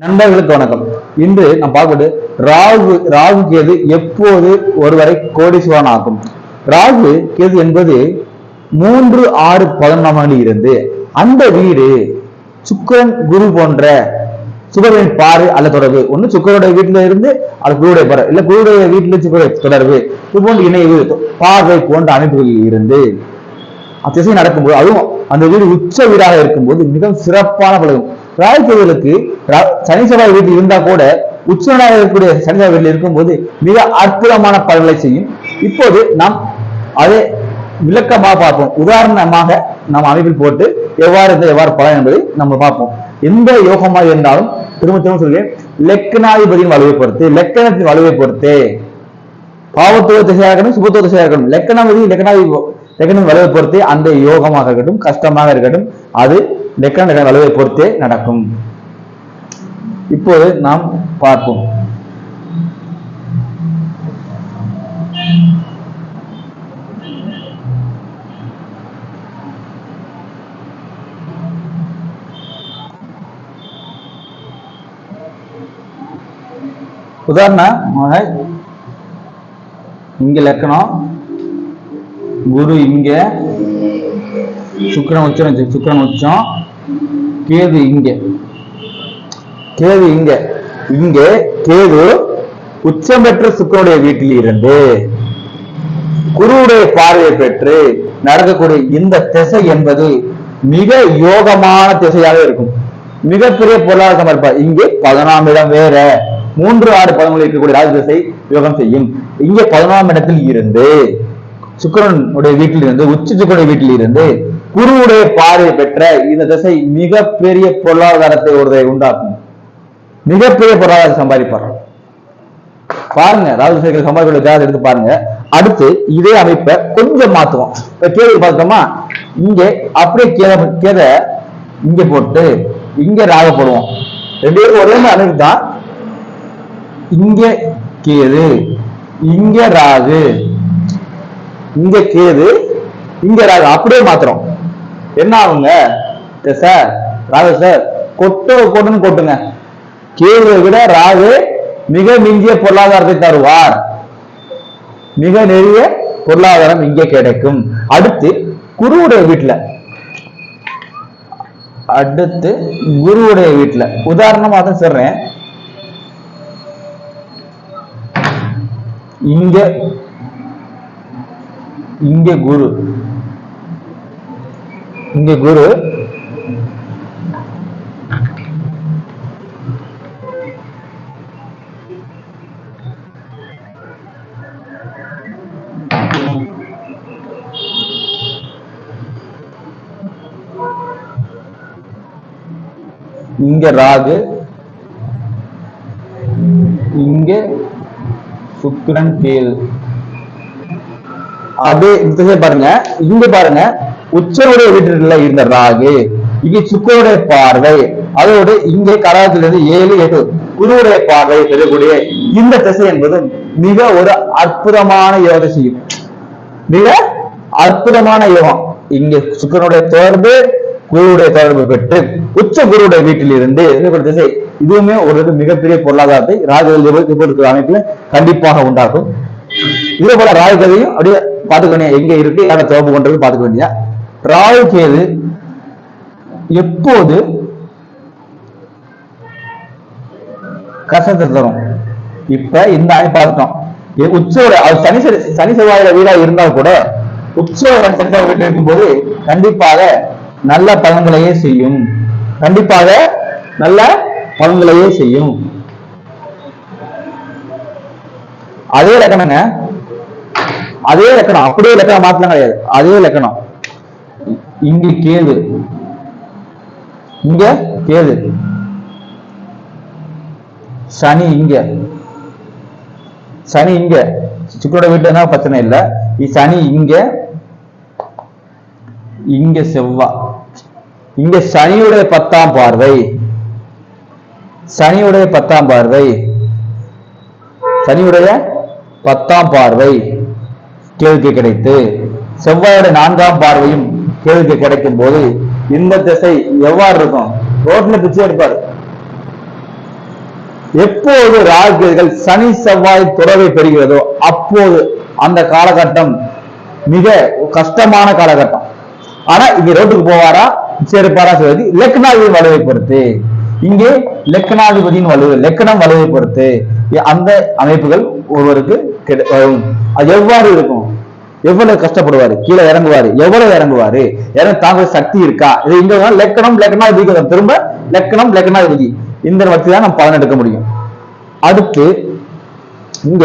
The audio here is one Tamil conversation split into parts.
நண்பர்களுக்கு வணக்கம். இன்று நாம் பார்ப்பது ராகு ராகு கேது எப்போது ஒருவரை கோடீஸ்வரன் ஆகும் ராகு கேது என்பது மூன்று ஆறு பதினொன்றாம் இருந்து அந்த வீடு சுக்கரன் குரு போன்ற சுக்கரனின் பாரு அல்ல தொடர்பு. ஒண்ணு சுக்கரனுடைய வீட்டில இருந்து அல்ல குருடைய பாரு இல்ல குருடைய வீட்டில சுக்கர தொடர்பு. இது போன்ற இணைவு பார்வை போன்ற அமைப்புகளில் இருந்து திசை நடக்கும்போது அதுவும் அந்த வீடு உச்ச வீடாக இருக்கும்போது மிகவும் சிறப்பான பலகும் ராயக்கேதுகளுக்கு சனி செவ்வாய் வீட்டில் இருந்தா கூட உச்சனாக இருக்கக்கூடிய சனி செவ்வாய் வீட்டில் இருக்கும்போது மிக அற்புதமான பலன்களை செய்யும். இப்போது நாம் அதை விளக்கமாக பார்ப்போம். உதாரணமாக நாம் அமைப்பில் போட்டு எவ்வாறு இருந்தால் எவ்வாறு பலன் என்பதை நம்ம பார்ப்போம். எந்த யோகமாக இருந்தாலும் திரும்ப திரும்ப சொல்கிறேன் லெக்கனாதிபதியின் வலுவை பொறுத்து லெக்கணத்தின் வலுவை பொறுத்து. பாவத்துவ திசையாக இருக்கணும் சுபத்துவ திசையாக இருக்கணும் லெக்கணாதிபதி லெக்கனாதிபதி லெக்கணம் வலுவை பொறுத்து அந்த யோகமாக இருக்கட்டும் கஷ்டமாக இருக்கட்டும் அது லெக்கண அளவை பொறுத்தே நடக்கும். இப்போது நாம் பார்ப்போம். உதாரணமாக இங்க லக்கணம் குரு இங்க சுக்கரன் உச்சம் சுக்கரன் உச்சம் கேது இங்க. கேது இங்க. இங்க கேது உச்சம் பெற்ற சுக்கிரனுடைய வீட்டில் இருந்து குருவுடைய பார்வையை பெற்று நடக்கக்கூடிய இந்த திசை என்பது மிக யோகமான திசையாக இருக்கும். மிகப்பெரிய பொருளாதார சமர்ப்பா. இங்கே பதினாம் இடம் வேற. மூன்று ஆறு பதங்களில் இருக்கக்கூடிய ராஜ திசை யோகம் செய்யும். இங்கே பதினாம் இடத்தில் இருந்து சுக்கிரனுடைய வீட்டில் இருந்து உச்ச சுக்கிரனுடைய வீட்டில் இருந்து குருவுடைய பார்வை பெற்ற இந்த திசை மிகப்பெரிய பொருளாதாரத்தை ஒருதை உண்டாக்கும். மிகப்பெரிய பொருளாதாரம் சம்பாதிப்படுறோம் பாருங்க ராகு சேகர் சம்பாதிக்கூடிய ஜாதகம் எடுத்து பாருங்க. அடுத்து இதே அமைப்பை கொஞ்சம் மாத்துவோம். இப்ப கேள்வி பார்த்தோமா? இங்க அப்படியே கேத கேத இங்க போட்டு இங்க ராக போடுவோம். ரெண்டு பேரும் ஒரே மாதிரி அமைப்பு தான். இங்க கேது இங்க ராகு. இங்க கேது இங்க ராகு. அப்படியே மாத்துறோம். என்ன ஆகுங்க? சார் ராகு சார் கொட்டு கொட்டுன்னு கொட்டுங்க. கேதுவை விட ராகு மிக மிஞ்சிய பொருளாதாரத்தை தருவார். மிக நிறைய பொருளாதாரம் இங்கே கிடைக்கும். அடுத்து குருவுடைய வீட்டுல. அடுத்து குருவுடைய வீட்டுல. உதாரணமா தான் சொல்றேன். இங்க இங்க குரு. இங்க குரு. இங்க ராகு. இங்க சுக்கிரன் கேது அது பாருங்க. இங்க பாருங்க. உச்சனுடைய வீட்டில இருந்த ராகு இங்கே சுக்கருடைய பார்வை அதோடு இங்கே கடகத்திலிருந்து ஏழு எட்டு குருவுடைய பார்வை பெறக்கூடிய இந்த திசை என்பது மிக ஒரு அற்புதமான யோகத்தை செய்யும். மிக அற்புதமான யோகம். இங்க சுக்கரனுடைய தொடர்பு குருவுடைய தொடர்பு பெற்று உச்ச குருவுடைய வீட்டில் இருந்து திசை. இதுவுமே ஒரு மிகப்பெரிய பொருளாதாரத்தை ராஜ அமைப்புல கண்டிப்பாக உண்டாகும். இதே போல ராகு கதையும் அப்படியே பாத்துக்கணும் எங்க இருக்கு? யாரை தொடர்பு கொண்டது பாத்துக்க வேண்டியா ராகு கேது எப்போது கஷ்டத்தை தரும்? இப்ப இந்த ஆணை பார்த்துட்டோம். எ- உச்சோட சனி சனி செவ்வாயில வீடா இருந்தால் கூட உச்சோட சனி செவ்வாய் வீட்டில் இருக்கும்போது கண்டிப்பாக நல்ல பலன்களையே செய்யும். கண்டிப்பாக நல்ல பலன்களையே செய்யும். அதே லக்கணங்க அதே லக்கணம் அப்படியே லக்கணம் மாத்தலாம் கிடையாது. அதே லக்கணம் இங்க கேது. இங்க கேது. சனி இங்க. சனி இங்க. சுக்கரோட வீட்டுல பிரச்சனை இல்லை. சனி இங்க. இங்க செவ்வா. இங்க சனியுடைய பத்தாம் பார்வை. சனியுடைய பத்தாம் பார்வை. சனியுடைய பத்தாம் பார்வை. கேள்விக்கு கிடைத்து. செவ்வாயோட நான்காம் பார்வையும் கேள்விக்கு கிடைக்கும் போது இந்த திசை எவ்வாறு இருக்கும்? ரோட்ல பிச்சை எடுப்பார். எப்போது ராகுகள் சனி செவ்வாய் துறவை பெறுகிறதோ அப்போது அந்த காலகட்டம் மிக கஷ்டமான காலகட்டம். ஆனா இங்க ரோட்டுக்கு போவாரா? சேர்ப்பாரா சொல்வது லக்னாதிபதி வலுவை பொறுத்து. இங்கே லக்னாதிபதியின் வலுவு லெக்கணம் வலுவை பொறுத்து. அந்த அமைப்புகள் ஒருவருக்கு வரும். அது எவ்வாறு இருக்கும்? எவ்வளவு கஷ்டப்படுவாரு? கீழே இறங்குவாரு. எவ்வளவு இறங்குவாரு? ஏன்னா தாங்க சக்தி இருக்கா? இது இங்க லக்கணம் லக்னாதிபதி வரும். திரும்ப லக்கணம் லக்னாதிபதி இந்த வச்சு தான் நம்ம பலன் எடுக்க முடியும். அடுத்து இங்க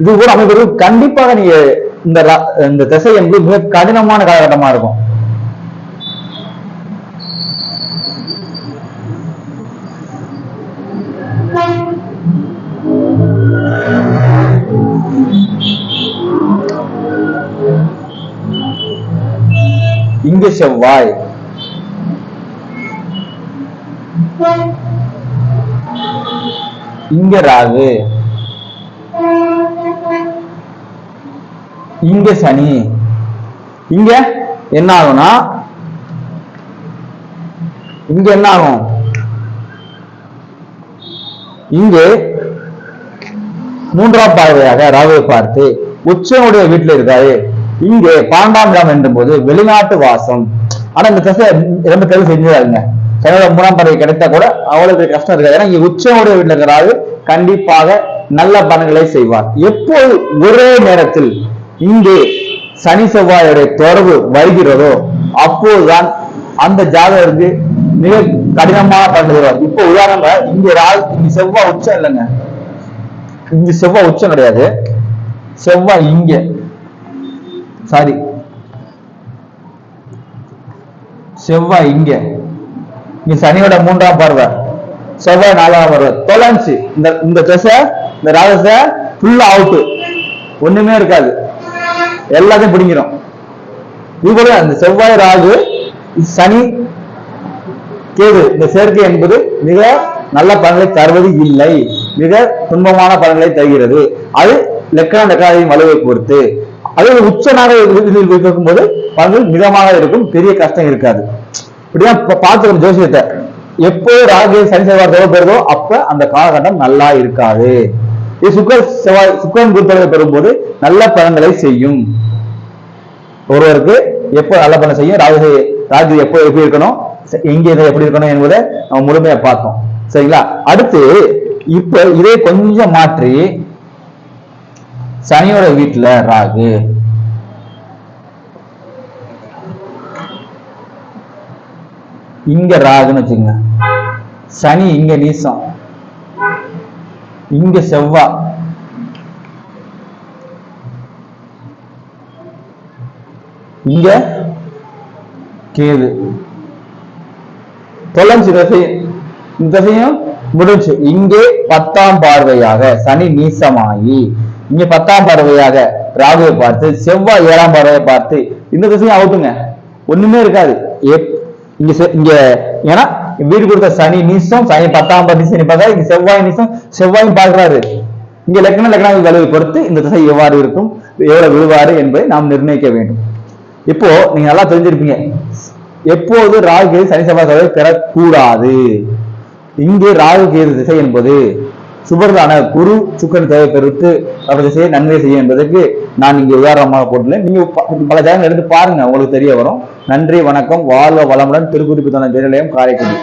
இது கூட அமைப்பு கண்டிப்பாக நீங்க இந்த இந்த திசை என்பது மிக கடினமான காலகட்டமா இருக்கும். செவ்வாய். இங்க ராகு. இங்க சனி. இங்க என்ன ஆகும்னா இங்க என்ன ஆகும்? இங்கு மூன்றாம் பார்வையாக ராகுவை பார்த்து உச்சனுடைய வீட்டில் இருக்காரு. இங்கே பன்னெண்டாம் இடம் என்றும் போது வெளிநாட்டு வாசம். ஆனா இந்த திசை ரொம்ப தெளிவு செஞ்சுதாருங்க சனியோட மூணாம் பார்வை கிடைத்தா கூட அவ்வளவு கஷ்டம் இருக்காது. ஏன்னா இங்க உச்சனுடைய வீட்டுல இருக்கிறாரு. கண்டிப்பாக நல்ல பலன்களை செய்வார். எப்போது ஒரே நேரத்தில் இங்கே சனி செவ்வாயுடைய தொடர்பு வருகிறதோ அப்போதுதான் அந்த ஜாதகருக்கு மிக கடினமான பலன் இப்ப இப்போ உதாரணமா இங்க ராகு இங்க செவ்வாய் உச்சம் இல்லைங்க. இங்க செவ்வாய் உச்சம் கிடையாது. செவ்வாய் இங்க. சாரி செவ்வாய் இங்க. இங்க சனியோட மூன்றாம் பார்வை. செவ்வாய் நாலாம் பார்வை. தொலைஞ்சு. இந்த இந்த திசை இந்த ராகச ஃபுல்லா அவுட்டு ஒண்ணுமே இருக்காது. எல்லாத்தையும் பிடிங்கிரும். இது போல அந்த செவ்வாய் ராகு சனி கேது இந்த சேர்க்கை என்பது மிக நல்ல பலன்களை தருவது இல்லை. மிக துன்பமான பலன்களை தருகிறது. அது லெக்கண லெக்காதியின் வலுவை பொறுத்து. அதே ஒரு உச்சனாக இதில் இருக்கும்போது பலன்கள் மிதமாக இருக்கும். பெரிய கஷ்டம் இருக்காது. இப்படியா பார்த்துக்கணும் ஜோசியத்தை. எப்போ ராகு சனி செவ்வாய் தேவைப்படுதோ அப்ப அந்த காலகட்டம் நல்லா இருக்காது. இது சுக்கர செவ்வாய் சுக்கரன் குருத்தொடரை பெறும்போது நல்ல பலன்களை செய்யும். ஒருவருக்கு எப்போ நல்ல பலன் செய்யும்? ராகு ராகு எப்போ எப்படி இருக்கணும்? எங்கே இதை எப்படி இருக்கணும் என்பதை நம்ம முழுமையா பார்த்தோம். சரிங்களா? அடுத்து இப்ப இதே கொஞ்சம் மாற்றி சனியோட வீட்டுல ராகு. இங்க ராகுன்னு வச்சுங்க சனி இங்க நீசம். இங்க செவ்வா. இங்க கேது. தொலைஞ்சு தசை இந்த தசையும் முடிஞ்சு இங்கே பத்தாம் பார்வையாக சனி நீசமாகி இங்க பத்தாம் பார்வையாக ராகுவை பார்த்து செவ்வாய் ஏழாம் பார்வையை பார்த்து இந்த திசையும் அவுட்டுங்க ஒண்ணுமே இருக்காது. எப்- இங்க செ- இங்க ஏன்னா வீடு கொடுத்த சனி நீசம் சனி பத்தாம் பார்வை சனி பார்த்தா இங்க செவ்வாய் நீசம் செவ்வாயும் பார்க்கிறாரு. இங்க லக்ன லக்னாவை வலுவை பொறுத்து இந்த திசை எவ்வாறு இருக்கும் எவ்வளவு விழுவாரு என்பதை நாம் நிர்ணயிக்க வேண்டும். இப்போ நீங்க நல்லா தெரிஞ்சிருப்பீங்க. எப்போது ராகு கேது சனி செவ்வாய் பெறக்கூடாது? இங்கே ராகு கேது திசை என்பது சுபர்தான குரு சுக்கன் தேவை பெருத்து அவர் செய்ய நன்மை செய்யும் என்பதற்கு நான் இங்கே உதாரணமாக போட்டுள்ளேன். நீங்க பல ஜாதகங்கள் எடுத்து பாருங்க உங்களுக்கு தெரிய வரும். நன்றி வணக்கம் வாழ்வ வளமுடன் திருக்குறிப்பு தன திரளையும் காரைக்குடி.